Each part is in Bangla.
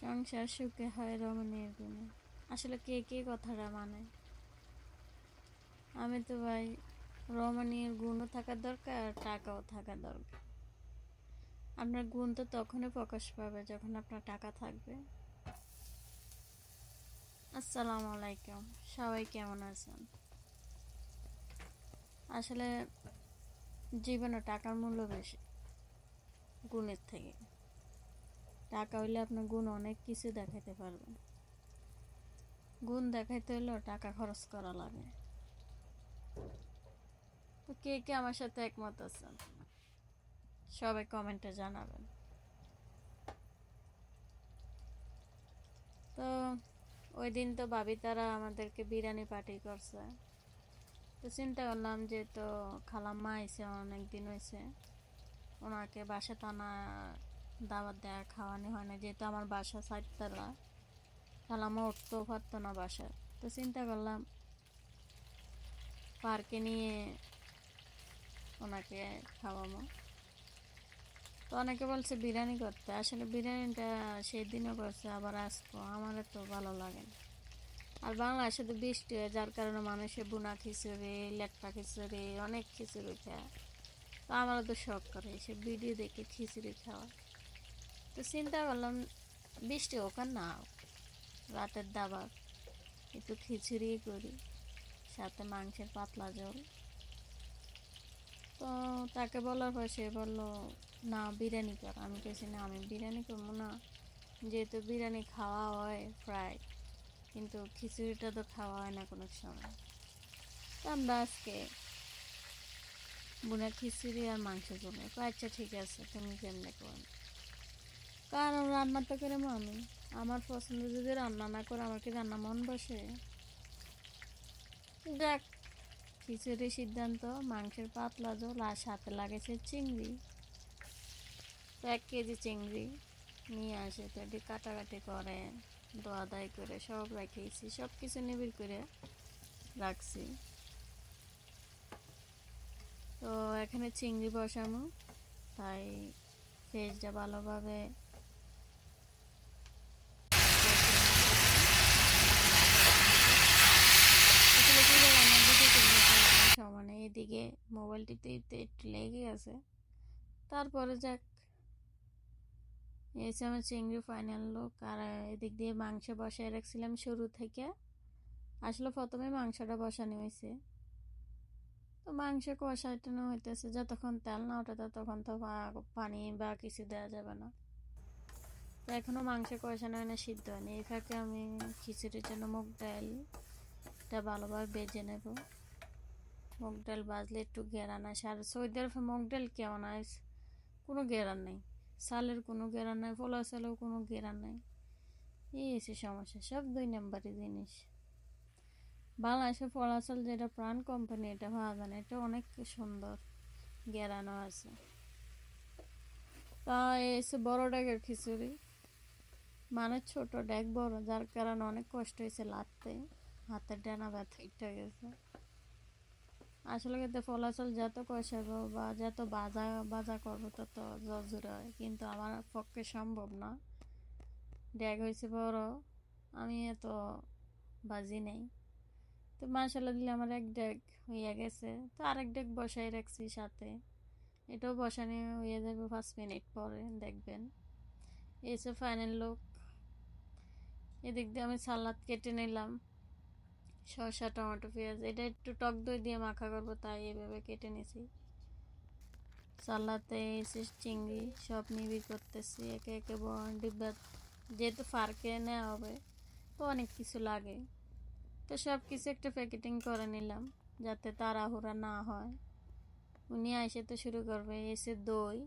সংসার সুখে হয় রমণীর গুণে। আসলে কে কে কথাটা মানে? আমি তো ভাই, রমণীর গুণও থাকা দরকার আর টাকাও থাকা দরকার। আপনার গুণ তো তখনই প্রকাশ পাবে যখন আপনার টাকা থাকবে। আসসালামু আলাইকুম, সবাই কেমন আছেন? আসলে জীবনে টাকার মূল্য বেশি, গুণের থেকে। টাকা হইলে আপনার গুণ অনেক কিছু দেখাইতে পারবেন। গুণ দেখাইতে হলেও টাকা খরচ করা লাগে। তো কে কে আমার সাথে একমত আছেন? সবাই কমেন্টে জানাবেন। তো ওই দিন তো ভাবি তারা আমাদেরকে বিরিয়ানি পার্টি করছে। তো চিন্তা করলাম যে তো খালাম্মা আইসে অনেক দিন হয়েছে ওনাকে বাসা টানা দাওয়াত দেওয়া খাওয়ানো হয় না। যেহেতু আমার বাসা চারতলা, তাহলে আমার উঠতেও পারতো না বাসা তো চিন্তা করলাম, পার্কে নিয়ে ওনাকে খাওয়াবো। তো অনেকে বলছে বিরিয়ানি করতে। আসলে বিরিয়ানিটা সেই দিনও করছে, আবার আসব আমার তো ভালো লাগে না। আর বাংলাদেশে তো বৃষ্টি হয়, যার কারণে মানুষের বুনা খিচুড়ি লেটকা খিচুড়ি, অনেক খিচুড়ি খায়। তো আমারও তো শখ করে সে ভিডিও দেখে খিচুড়ি খাওয়া। তো চিন্তা করলাম, বৃষ্টি হোক আর না হোক, রাতের দাবার, একটু খিচুড়ি করি, সাথে মাংসের পাতলা জল তো তাকে বলার পর সে বলল, না, বিরিয়ানি কর। আমি কেছি না, আমি বিরিয়ানি করব না। যেহেতু বিরিয়ানি খাওয়া হয় প্রায় কিন্তু খিচুড়িটা তো খাওয়া হয় না কোনো সময়। তো আমরা আজকে বোনের খিচুড়ি আর মাংস জমে আচ্ছা ঠিক আছে, তুমি কেমনে করো? কারণ রান্না তো করে আমি আমার পছন্দ যদি রান্না না করে, আমার কি রান্না মন বসে? দেখ খিচুড়ি সিদ্ধান্ত, মাংসের পাতলা ঝোল আর সাথে লাগেছে চিংড়ি। তো এক কেজি চিংড়ি নিয়ে আসে, তো এটি কাটাকাটি করে, দোয়া দায় করে, সব রাখিয়েছি সব কিছু নিবিড় করে রাখছি। তো এখানে চিংড়ি বসানো তাই ফেসটা ভালোভাবে আসলে কি জানো, আমার দিকে চিংড়ি খাওয়ার সময় এদিকে মোবাইলটিতে একটু লেগে গেছে তারপরে যাক। হচ্ছে আমার চিংড়ি ফাইনাল লোক আর এদিক দিয়ে মাংস বসায় রাখছিলাম শুরু থেকে। আসলে প্রথমে মাংসটা বসানো হয়েছে। তো মাংস কষাইটানো হইতেছে, যতক্ষণ তেল না ওঠে ততক্ষণ তো পানি বা কিছু দেওয়া যাবে না। তো এখনও মাংস কষানো হয় না, সিদ্ধ হয়নি এই ফাঁকে আমি খিচুড়ির জন্য মুগ ডালটা ভালোভাবে বেজে নেব। মুগ ডাল বাজলে একটু গেরান আসে। আর সৌদি আরবে মুগ ডাল কেমন আছে কোনো গেরান নেই। সালের কোনো গেরান নাই পোলা চালেও কোনো গেরান নাই। এই এসে সমস্যা, সব দুই নাম্বারই জিনিস। বাংলাদেশে পোলা চাল যেটা প্রাণ কোম্পানি, এটা যায় এটা অনেক সুন্দর গেরানো আছে। তা এসে বড় ডেকের খিচুড়ি। মানে ছোট ডেক বড়, যার কারণে অনেক কষ্ট হয়েছে লাটতে হাতের ডানা ব্যথা গেছে আসলে কিন্তু ফলাচল যত কষাবো বা যত বাজা বাজা করব তত জজুর হয়। কিন্তু আমার পক্ষে সম্ভব না। ড্যাগ হয়েছে বড়, আমি এত বাজি নেই। তো মাসালা দিলে আমার এক ডেক হইয়া গেছে। তো আরেক ডেক বসাই রাখছি সাথে। এটাও বসানো হয়ে যাবে পাঁচ মিনিট পরে, দেখবেন। এসে ফাইনাল লুক এদিক দিয়ে আমি সালাদ কেটে নিলাম। শসা টমেটো, পেঁয়াজ, এটা একটু টক দই দিয়ে মাখা করব, তাই এভাবে কেটে নিয়েছি সালাতে এসে চিংড়ি সব নিবি করতেছি, একে একে ডিব্বা যেহেতু ফার্কে নেওয়া হবে, তো অনেক কিছু লাগে। তো সব কিছু একটা প্যাকেটিং করে নিলাম, যাতে তাড়াহুড়া না হয়। উনি এসে তো শুরু করবে, এসে দই।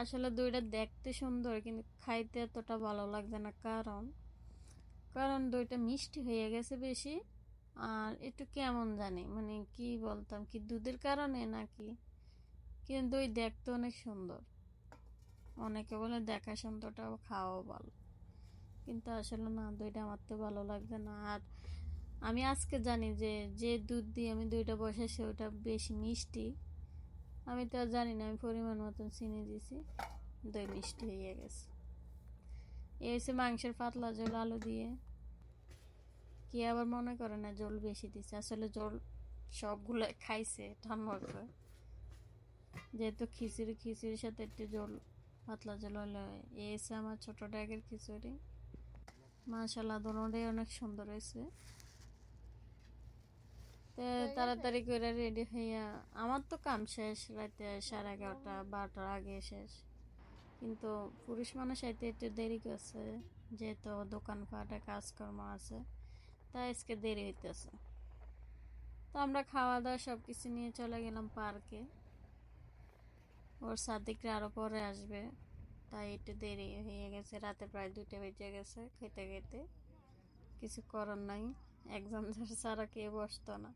আসলে দইটা দেখতে সুন্দর, কিন্তু খাইতে এতটা ভালো লাগছে না, কারণ কারণ দইটা মিষ্টি হয়ে গেছে বেশি। আর একটু কেমন জানি? মানে কি বলতাম? কি দুধের কারণে নাকি? কিন্তু দই দেখতে অনেক সুন্দর। অনেকে বলে দেখা সুন্দরটাও খাওয়াও ভালো। কিন্তু আসলে না, দইটা আমার তো ভালো লাগবে না। আর আমি আজকে জানি যে যে দুধ দিয়ে আমি দইটা বসাইছি ওটা বেশি মিষ্টি। আমি তো আর জানি না, আমি পরিমাণ মতন চিনি দিয়েছি দই মিষ্টি হয়ে গেছে। এই মাংসের পাতলা ঝোল আলু দিয়ে। কি আবার মনে করে না জল বেশি দিছে? আসলে জল সবগুলো খাইছে করে যেহেতু খিচুড়ি খিচুড়ির সাথে একটু জল পাতলা জল হলে। এই হচ্ছে আমার ছোট ড্যাগের খিচুড়ি। মাশাল্লাহ দোনোটাই অনেক সুন্দর হয়েছে। তাড়াতাড়ি করে রেডি হইয়া আমার তো কাম শেষ রাতে সাড়ে এগারোটা বারোটার আগে শেষ। কিন্তু পুরুষ মানুষ আইতে একটু দেরি করছে যেহেতু দোকানপাটে কাজকর্ম আছে। তাই আজকে দেরি হইতেছে। তো আমরা খাওয়া দাওয়া সব কিছু নিয়ে চলে গেলাম পার্কে। ওর সাদিকরা আরও পরে আসবে। তাই একটু দেরি হয়ে গেছে। রাতে প্রায় দুটো বেজে গেছে খেতে খেতে। কিছু করার নাই। একজন ছাড়া কে বসতো না।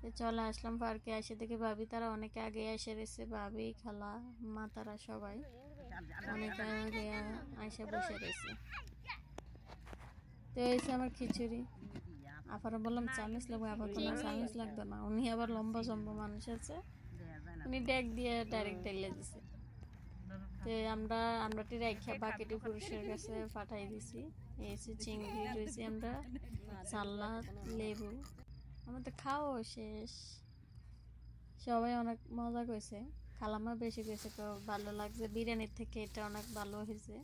তো চলে আসলাম পার্কে। এসে দেখে ভাবি তারা অনেকে আগে এসে রয়েছে। ভাবি, খালা, মা তারা সবাই অনেক আগে এসে বসে রয়েছে। তো এই আমার খিচুড়ি। আবার বললাম চামিচ লাগবে আবার কোনো চামিচ লাগবে না। উনি আবার লম্বা চম্বা মানুষ আছে। উনি ডেক দিয়ে ডাইরেক্ট ঢেলে দিছে। তো আমরা আমরা টি রাখা বাকিটি পুরুষের কাছে পাঠাই দিছি। হচ্ছে চিংড়ি রয়েছে আমরা সালাদ লেবু। আমাদের খাওয়া শেষ। সবাই অনেক মজা করেছে। খালামা বেশি করেছে তো ভালো লাগছে। বিরিয়ানির থেকে এটা অনেক ভালো হয়েছে।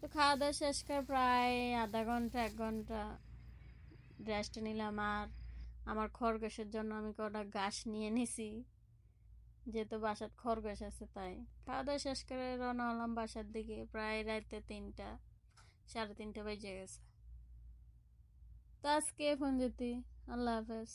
তো খাওয়া দাওয়া শেষ করে প্রায় আধা ঘণ্টা, এক ঘণ্টা রেস্ট নিলাম আর আমার খরগোশের জন্য আমি কটা ঘাস নিয়ে নিছি। যেহেতু বাসার খরগোশ আছে তাই। খাওয়া দাওয়া শেষ করে রওনা হলাম বাসার দিকে, প্রায় রাতে তিনটা, সাড়ে তিনটা বেজে গেছে। তো আজকে ফোন যেতি আল্লাহ হাফেজ।